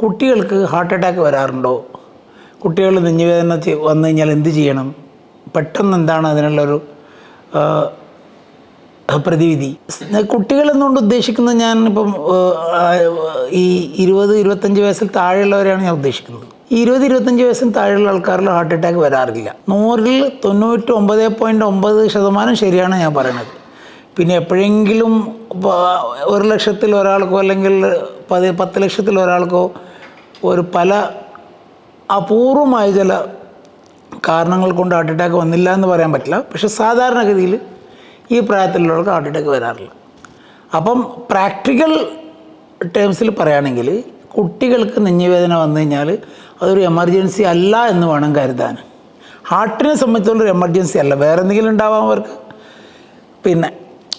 കുട്ടികൾക്ക് heart attack വരാറുണ്ടോ? കുട്ടികൾ നെഞ്ഞുവേദന വന്നു കഴിഞ്ഞാൽ എന്ത് ചെയ്യണം? പെട്ടെന്ന് എന്താണ് അതിനുള്ളൊരു പ്രതിവിധി? കുട്ടികൾ എന്നുകൊണ്ട് ഉദ്ദേശിക്കുന്നത് ഞാൻ ഇപ്പം ഈ ഇരുപത് ഇരുപത്തഞ്ച് വയസ്സിൽ താഴെയുള്ളവരെയാണ് ഞാൻ ഉദ്ദേശിക്കുന്നത്. ഈ ഇരുപത് ഇരുപത്തഞ്ച് വയസ്സിന് താഴെയുള്ള ആൾക്കാരിൽ ഹാർട്ട് അറ്റാക്ക് വരാറില്ല. നൂറിൽ തൊണ്ണൂറ്റി ഒമ്പത് പോയിന്റ് ഒമ്പത് ശതമാനം ശരിയാണ് ഞാൻ പറയുന്നത്. പിന്നെ എപ്പോഴെങ്കിലും ഒരു ലക്ഷത്തിൽ ഒരാൾക്കോ അല്ലെങ്കിൽ പതി പത്ത് ലക്ഷത്തിൽ ഒരാൾക്കോ ഒരു പല അപൂർവമായ ചില കാരണങ്ങൾ കൊണ്ട് ഹാർട്ട് അറ്റാക്ക് വന്നില്ല എന്ന് പറയാൻ പറ്റില്ല. പക്ഷെ സാധാരണഗതിയിൽ ഈ പ്രായത്തിലുള്ളവർക്ക് ഹാർട്ട് അറ്റാക്ക് വരാറില്ല. അപ്പം പ്രാക്ടിക്കൽ ടേംസിൽ പറയുകയാണെങ്കിൽ കുട്ടികൾക്ക് നെഞ്ഞുവേദന വന്നു കഴിഞ്ഞാൽ അതൊരു എമർജൻസി അല്ല എന്ന് വേണം കരുതാൻ. ഹാർട്ടിനെ സംബന്ധിച്ചുള്ളൊരു എമർജൻസി അല്ല. വേറെ എന്തെങ്കിലും ഉണ്ടാവാം അവർക്ക്. പിന്നെ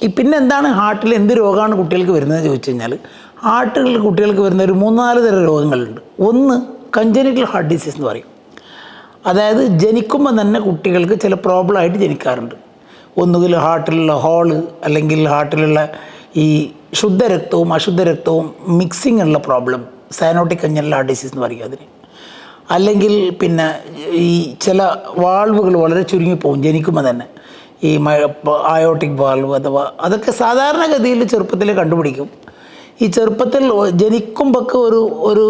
പിന്നെ എന്താണ് ഹാർട്ടിൽ എന്ത് രോഗമാണ് കുട്ടികൾക്ക് വരുന്നത് ചോദിച്ചു കഴിഞ്ഞാൽ ഹാർട്ടിൽ കുട്ടികൾക്ക് വരുന്ന ഒരു മൂന്നാൽ തരം രോഗങ്ങളുണ്ട്. ഒന്ന് കഞ്ചനിക്കൽ ഹാർട്ട് ഡിസീസ് എന്ന് പറയും. അതായത് ജനിക്കുമ്പോൾ തന്നെ കുട്ടികൾക്ക് ചില പ്രോബ്ലമായിട്ട് ജനിക്കാറുണ്ട്. ഒന്നുകിൽ ഹാർട്ടിലുള്ള ഹോൾ അല്ലെങ്കിൽ ഹാർട്ടിലുള്ള ഈ ശുദ്ധരക്തവും അശുദ്ധരക്തവും മിക്സിംഗ് ഉള്ള problem cyanotic congenital heart disease എന്ന് പറയും അതിന്. അല്ലെങ്കിൽ പിന്നെ ഈ ചില വാൾവുകൾ വളരെ ചുരുങ്ങിപ്പോവും ജനിക്കുമ്പോൾ തന്നെ. ഈ അയോട്ടിക് വാൾവ് അഥവാ അതൊക്കെ സാധാരണഗതിയിൽ ചെറുപ്പത്തിൽ കണ്ടുപിടിക്കും. ഈ ചെറുപ്പത്തിൽ ജനിക്കുമ്പോഴൊക്കെ ഒരു ഒരു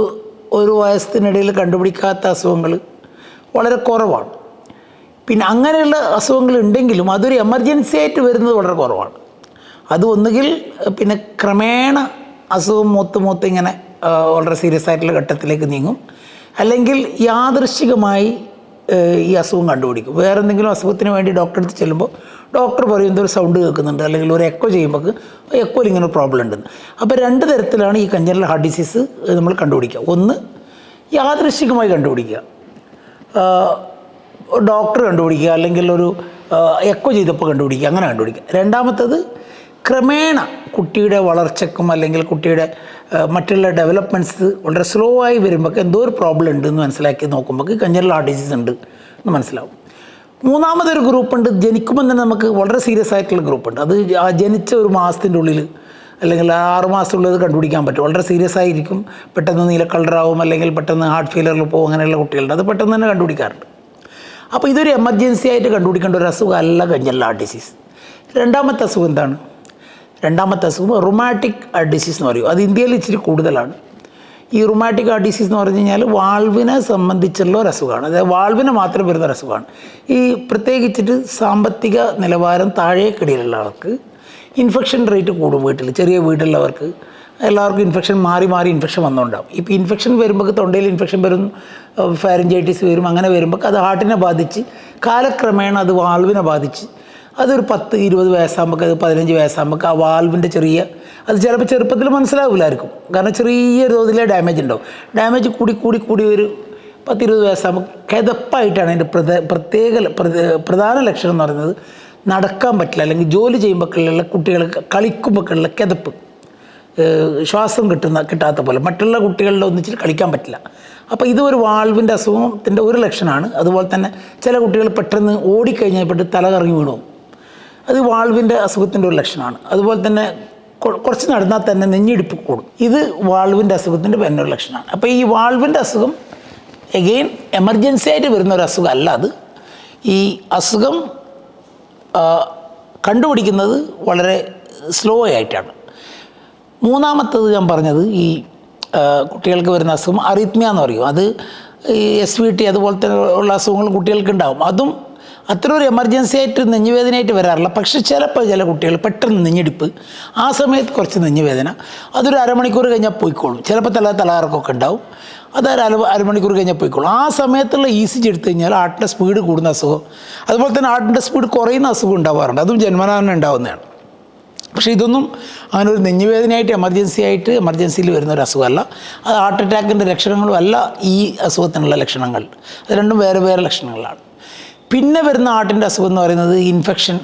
ഒരു വയസ്സിനിടയിൽ കണ്ടുപിടിക്കാത്ത അസുഖങ്ങൾ വളരെ കുറവാണ്. പിന്നെ അങ്ങനെയുള്ള അസുഖങ്ങൾ ഉണ്ടെങ്കിലും അതൊരു എമർജൻസി ആയിട്ട് വരുന്നത് വളരെ കുറവാണ്. അത് ഒന്നുകിൽ പിന്നെ ക്രമേണ അസുഖം മൂത്ത് മൂത്ത് ഇങ്ങനെ വളരെ സീരിയസ് ആയിട്ടുള്ള ഘട്ടത്തിലേക്ക് നീങ്ങും. അല്ലെങ്കിൽ യാദൃശ്ചികമായി ഈ അസുഖം കണ്ടുപിടിക്കും. വേറെ എന്തെങ്കിലും അസുഖത്തിന് വേണ്ടി ഡോക്ടറെ അടുത്ത് ചെല്ലുമ്പോൾ ഡോക്ടർ പറയും എന്തൊരു സൗണ്ട് കേൾക്കുന്നുണ്ട്? അല്ലെങ്കിൽ ഒരു എക്കോ ചെയ്യുമ്പോൾ എക്കോയിൽ ഇങ്ങനെ ഒരു പ്രോബ്ലം ഉണ്ടെന്ന്. അപ്പോൾ രണ്ട് തരത്തിലാണ് ഈ കഞ്ചനൽ ഹാർട്ട് ഡിസീസ് നമ്മൾ കണ്ടുപിടിക്കുക. ഒന്ന് യാദൃശികമായി കണ്ടുപിടിക്കുക. ഡോക്ടർ കണ്ടുപിടിക്കുക അല്ലെങ്കിൽ ഒരു എക്കോ ചെയ്തപ്പോൾ കണ്ടുപിടിക്കുക അങ്ങനെ കണ്ടുപിടിക്കുക. രണ്ടാമത്തത് ക്രമേണ കുട്ടിയുടെ വളർച്ചക്കും അല്ലെങ്കിൽ കുട്ടിയുടെ മറ്റുള്ള ഡെവലപ്മെന്റ്സ് വളരെ സ്ലോ ആയി വരുമ്പോൾ എന്തോ ഒരു പ്രോബ്ലം ഉണ്ട് എന്ന് മനസ്സിലാക്കി നോക്കുമ്പോൾ കഞ്ഞിരൽ ഹാർട്ട് ഡിസീസ് ഉണ്ട് എന്ന് മനസ്സിലാവും. മൂന്നാമതൊരു ഗ്രൂപ്പുണ്ട് ജനിക്കുമ്പോൾ തന്നെ നമുക്ക് വളരെ സീരിയസ് ആയിട്ടുള്ള ഗ്രൂപ്പുണ്ട്. അത് ആ ജനിച്ച ഒരു മാസത്തിന്റെ ഉള്ളിൽ അല്ലെങ്കിൽ ആറ് മാസത്തിലുള്ളത് കണ്ടുപിടിക്കാൻ പറ്റും. വളരെ സീരിയസ് ആയിരിക്കും. പെട്ടെന്ന് നീല കളറാവും അല്ലെങ്കിൽ പെട്ടെന്ന് ഹാർട്ട് ഫെയിലറിൽ പോകും അങ്ങനെയുള്ള കുട്ടികളുണ്ട്. അത് പെട്ടെന്ന് തന്നെ കണ്ടുപിടിക്കാറുണ്ട്. അപ്പോൾ ഇതൊരു എമർജൻസി ആയിട്ട് കണ്ടുപിടിക്കേണ്ട ഒരു അസുഖം അല്ല കഞ്ഞല്ല ഹാർട്ട് ഡിസീസ് രണ്ടാമത്തെ അസുഖം എന്താണ്? രണ്ടാമത്തെ അസുഖം റൊമാറ്റിക് ഡിസീസ് എന്ന് പറയും. അത് ഇന്ത്യയിൽ ഇച്ചിരി കൂടുതലാണ്. ഈ റുമാറ്റിക് ഹാർട്ട് ഡിസീസ് എന്ന് പറഞ്ഞു കഴിഞ്ഞാൽ വാൾവിനെ സംബന്ധിച്ചുള്ള ഒരു അസുഖമാണ് അതായത് വാൾവിനെ മാത്രം വരുന്ന ഒരു അസുഖമാണ് ഈ പ്രത്യേകിച്ചിട്ട് സാമ്പത്തിക നിലവാരം താഴേക്കിടയിലുള്ള ആൾക്ക് ഇൻഫെക്ഷൻ റേറ്റ് കൂടും വീട്ടിൽ ചെറിയ വീട്ടിലുള്ളവർക്ക് എല്ലാവർക്കും ഇൻഫെക്ഷൻ മാറി മാറി ഇൻഫെക്ഷൻ വന്നുകൊണ്ടാവും. ഇപ്പോൾ ഇൻഫെക്ഷൻ വരുമ്പോൾ തൊണ്ടയിൽ ഇൻഫെക്ഷൻ വരും ഫാരഞ്ചൈറ്റിസ് വരും അങ്ങനെ വരുമ്പോൾ അത് ഹാർട്ടിനെ ബാധിച്ച് കാലക്രമേണ അത് വാൾവിനെ ബാധിച്ച് അതൊരു പത്ത് ഇരുപത് വയസ്സാകുമ്പോൾ അത് പതിനഞ്ച് വയസ്സാകുമ്പോൾ ആ വാൾവിന്റെ ചെറിയ അത് ചിലപ്പോൾ ചെറുപ്പത്തിൽ മനസ്സിലാവില്ലായിരിക്കും. കാരണം ചെറിയ തോതിലെ ഡാമേജ് ഉണ്ടാവും. ഡാമേജ് കൂടി കൂടി കൂടി ഒരു പത്തിരുപത് വയസ്സാകുമ്പോൾ കിതപ്പായിട്ടാണ് അതിന്റെ പ്രത്യേക പ്രധാന ലക്ഷണം എന്ന് പറയുന്നത് നടക്കാൻ പറ്റില്ല. അല്ലെങ്കിൽ ജോലി ചെയ്യുമ്പോഴൊക്കെയുള്ള കുട്ടികൾ കളിക്കുമ്പോഴൊക്കെയുള്ള കിതപ്പ്. ശ്വാസം കിട്ടുന്ന കിട്ടാത്ത പോലെ. മറ്റുള്ള കുട്ടികളുടെ ഒന്നിച്ചിട്ട് കളിക്കാൻ പറ്റില്ല. അപ്പോൾ ഇത് ഒരു വാൾവിന്റെ അസുഖത്തിന്റെ ഒരു ലക്ഷണമാണ്. അതുപോലെ തന്നെ ചില കുട്ടികൾ പെട്ടെന്ന് ഓടിക്കഴിഞ്ഞപ്പോൾ തല കറങ്ങി വീണു അത് വാൾവിന്റെ അസുഖത്തിന്റെ ഒരു ലക്ഷണമാണ്. അതുപോലെ തന്നെ കുറച്ച് നടന്നാൽ തന്നെ നെഞ്ഞിടിപ്പ് കൂടും. ഇത് വാൾവിന്റെ അസുഖത്തിന്റെ ഒരു ലക്ഷണമാണ്. അപ്പോൾ ഈ വാൾവിന്റെ അസുഖം എഗെയിൻ എമർജൻസി ആയിട്ട് വരുന്ന ഒരു അസുഖം അല്ല അത്. ഈ അസുഖം കണ്ടുപിടിക്കുന്നത് വളരെ സ്ലോ ആയിട്ടാണ്. മൂന്നാമത്തത് ഞാൻ പറഞ്ഞത് ഈ കുട്ടികൾക്ക് വരുന്ന അസുഖം അറിത്മിയ എന്ന് പറയും. അത് ഈ എസ് വി ടി അതുപോലത്തെ ഉള്ള അസുഖങ്ങൾ കുട്ടികൾക്ക് ഉണ്ടാവും അതും അത്ര ഒരു എമർജൻസി ആയിട്ട് നെഞ്ഞുവേദനയായിട്ട് വരാറില്ല. പക്ഷേ ചിലപ്പോൾ ചില കുട്ടികൾ പെട്ടെന്ന് നെഞ്ഞെടുപ്പ്. ആ സമയത്ത് കുറച്ച് നെഞ്ഞുവേദന. അതൊരു അരമണിക്കൂർ കഴിഞ്ഞാൽ പോയിക്കോളും. ചിലപ്പോൾ തല തലകറക്കമൊക്കെ ഉണ്ടാവും. അത് അര അരമണിക്കൂർ കഴിഞ്ഞാൽ പോയിക്കോളും. ആ സമയത്തുള്ള ഇ സി ജി എടുത്തു കഴിഞ്ഞാൽ ആട്ടിന്റെ സ്പീഡ് കൂടുന്ന അസുഖം. അതുപോലെ തന്നെ ആട്ടിന്റെ സ്പീഡ് കുറയുന്ന അസുഖം ഉണ്ടാവാറുണ്ട്. അതും ജന്മനാ തന്നെ ഉണ്ടാവുന്നതാണ്. പക്ഷേ ഇതൊന്നും അങ്ങനെ ഒരു നെഞ്ഞുവേദനയായിട്ട് എമർജൻസി ആയിട്ട് എമർജൻസിയിൽ വരുന്ന ഒരു അസുഖമല്ല. അത് ഹാർട്ട് അറ്റാക്കിന്റെ ലക്ഷണങ്ങളും അല്ല ഈ അസുഖത്തിനുള്ള ലക്ഷണങ്ങൾ. അത് രണ്ടും വേറെ വേറെ ലക്ഷണങ്ങളാണ്. പിന്നെ വരുന്ന ആട്ടിന്റെ അസുഖം എന്ന് പറയുന്നത് ഇൻഫെക്ഷൻ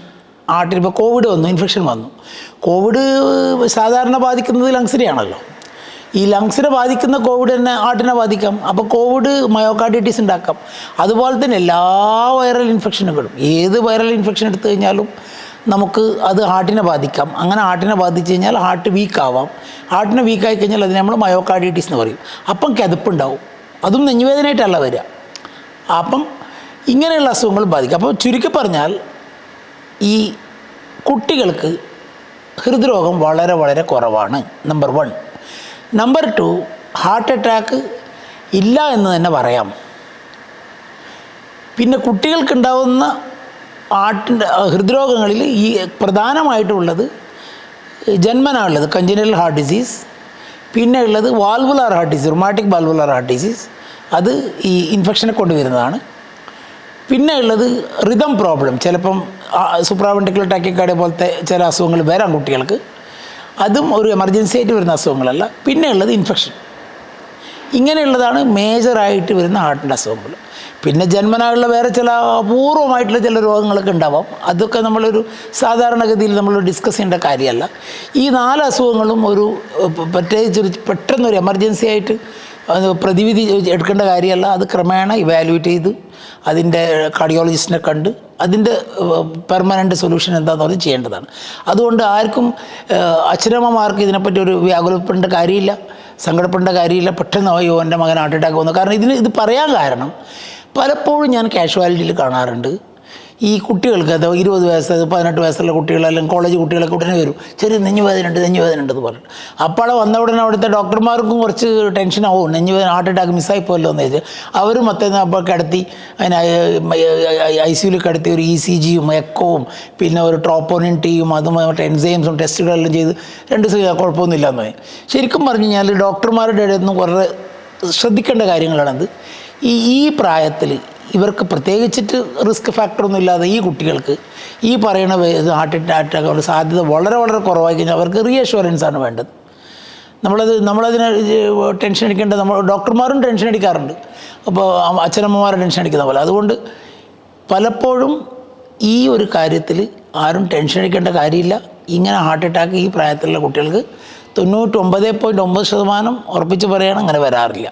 ഹാർട്ടിൽ ഇപ്പോൾ കോവിഡ് വന്നു ഇൻഫെക്ഷൻ വന്നു. കോവിഡ് സാധാരണ ബാധിക്കുന്നത് ലങ്സിനെയാണല്ലോ ഈ ലങ്സിനെ ബാധിക്കുന്ന കോവിഡ് തന്നെ ആട്ടിനെ ബാധിക്കാം. അപ്പോൾ കോവിഡ് മയോകാർഡിറ്റിസ് ഉണ്ടാക്കാം. അതുപോലെ തന്നെ എല്ലാ വൈറൽ ഇൻഫെക്ഷനുകളും ഏത് വൈറൽ ഇൻഫെക്ഷൻ എടുത്തു കഴിഞ്ഞാലും നമുക്ക് അത് ഹാർട്ടിനെ ബാധിക്കാം. അങ്ങനെ ഹാർട്ടിനെ ബാധിച്ചു കഴിഞ്ഞാൽ ഹാർട്ട് വീക്കാവാം ഹാർട്ടിനെ വീക്കായി കഴിഞ്ഞാൽ അതിനെ നമ്മൾ മയോകാർഡിറ്റീസ് എന്ന് പറയും. അപ്പം കിതപ്പുണ്ടാവും അതും നെഞ്ഞുവേദനയായിട്ടല്ല വരിക. അപ്പം ഇങ്ങനെയുള്ള അസുഖങ്ങൾ ബാധിക്കും. അപ്പോൾ ചുരുക്കി പറഞ്ഞാൽ ഈ കുട്ടികൾക്ക് ഹൃദ്രോഗം വളരെ വളരെ കുറവാണ് number one number two heart attack ഇല്ല എന്ന് തന്നെ പറയാം. പിന്നെ കുട്ടികൾക്കുണ്ടാവുന്ന ഹാർട്ടിന്റെ ഹൃദ്രോഗങ്ങളിൽ ഈ പ്രധാനമായിട്ടുള്ളത് ജന്മനാ കഞ്ചിനൽ കഞ്ചനൽ ഹാർട്ട് ഡിസീസ് പിന്നെ ഉള്ളത് valvular heart disease rheumatic valvular heart disease അത് ഈ ഇൻഫെക്ഷനെ കൊണ്ടുവരുന്നതാണ്. പിന്നെ ഉള്ളത് റിതം പ്രോബ്ലം ചിലപ്പം ടാക്കി ടാക്കിക്കാർഡിയ പോലത്തെ ചില അസുഖങ്ങൾ വരാം കുട്ടികൾക്ക്. അതും ഒരു എമർജൻസി ആയിട്ട് വരുന്ന അസുഖങ്ങളല്ല. പിന്നെ ഉള്ളത് ഇൻഫെക്ഷൻ ഇങ്ങനെയുള്ളതാണ് മേജറായിട്ട് വരുന്ന ഹാർട്ടിന്റെ അസുഖങ്ങൾ. പിന്നെ ജന്മനായുള്ള വേറെ ചില അപൂർവമായിട്ടുള്ള ചില രോഗങ്ങളൊക്കെ ഉണ്ടാവാം. അതൊക്കെ നമ്മളൊരു സാധാരണഗതിയിൽ നമ്മൾ ഡിസ്കസ് ചെയ്യേണ്ട കാര്യമല്ല. ഈ നാല് അസുഖങ്ങളും ഒരു പ- പ്രത്യേകിച്ച് ഒരു പെട്ടെന്നൊരു എമർജൻസി ആയിട്ട് അത് പ്രതിവിധി എടുക്കേണ്ട കാര്യമല്ല. അത് ക്രമേണ ഇവാലുവേറ്റ് ചെയ്ത് അതിന്റെ കാർഡിയോളജിസ്റ്റിനെ കണ്ട് അതിന്റെ പെർമനന്റ് സൊല്യൂഷൻ എന്താണെന്ന് പറഞ്ഞ് ചെയ്യേണ്ടതാണ്. അതുകൊണ്ട് ആർക്കും അച്ഛനമ്മമാർക്ക് ഇതിനെപ്പറ്റി ഒരു വ്യാകുലപ്പെടേണ്ട കാര്യമില്ല. സങ്കടപ്പെടേണ്ട കാര്യമില്ല. പെട്ടെന്ന് അയ്യോ എന്റെ മകൻ ഹാർട്ട് അറ്റാക്ക് വന്നു. കാരണം ഇതിന് ഇത് പറയാൻ കാരണം പലപ്പോഴും ഞാൻ കാഷ്വാലിറ്റിയിൽ കാണാറുണ്ട്. ഈ കുട്ടികൾക്ക് അത് ഇരുപത് വയസ്സ് പതിനെട്ട് വയസ്സുള്ള കുട്ടികൾ അല്ലെങ്കിൽ കോളേജ് കുട്ടികളൊക്കെ ഉടനെ വരും ചെറിയ നെഞ്ഞുവേദന ഉണ്ട് നെഞ്ഞു ഉണ്ടെന്ന് പറഞ്ഞു അപ്പോൾ വന്ന ഉടനെ അവിടുത്തെ ഡോക്ടർമാർക്കും കുറച്ച് ടെൻഷൻ ആവും നെഞ്ഞുവേദന ഹാർട്ട് അറ്റാക്ക് മിസ്സായി പോയല്ലോ എന്ന് വെച്ചാൽ അവർ മൊത്തം അപ്പോൾ കിടത്തി അതിന് ഐ സിയുയിൽ കിടത്തി ഒരു ഇ സി ജിയും എക്കോവും പിന്നെ ഒരു ട്രോപ്പോണിൻ ടീയും അതും മറ്റേ എൻസൈംസും ടെസ്റ്റുകളെല്ലാം ചെയ്ത് രണ്ട് ദിവസം കുഴപ്പമൊന്നുമില്ല എന്ന് പറയും ശരിക്കും പറഞ്ഞു കഴിഞ്ഞാൽ ഡോക്ടർമാരുടെ ഇടയിൽ നിന്ന് കുറേ ശ്രദ്ധിക്കേണ്ട കാര്യങ്ങളാണത് ഈ ഈ പ്രായത്തിൽ ഇവർക്ക് പ്രത്യേകിച്ചിട്ട് റിസ്ക് ഫാക്ടറൊന്നും ഇല്ലാതെ ഈ കുട്ടികൾക്ക് ഈ പറയുന്ന ഹാർട്ട് അറ്റാക്ക് സാധ്യത വളരെ വളരെ കുറവായി കഴിഞ്ഞാൽ അവർക്ക് റീഅഷുറൻസ് ആണ് വേണ്ടത്. നമ്മളത് നമ്മളതിന് ടെൻഷൻ അടിക്കേണ്ടത് നമ്മൾ ഡോക്ടർമാരും ടെൻഷൻ അടിക്കാറുണ്ട്. അപ്പോൾ അച്ഛനമ്മമാരും ടെൻഷൻ അടിക്കുന്ന പോലെ. അതുകൊണ്ട് പലപ്പോഴും ഈ ഒരു കാര്യത്തിൽ ആരും ടെൻഷൻ അടിക്കേണ്ട കാര്യമില്ല. ഇങ്ങനെ ഹാർട്ട് അറ്റാക്ക് ഈ പ്രായത്തിലുള്ള കുട്ടികൾക്ക് തൊണ്ണൂറ്റൊമ്പത് പോയിന്റ് ഒമ്പത് ശതമാനം ഉറപ്പിച്ച് പറയുകയാണ് അങ്ങനെ വരാറില്ല.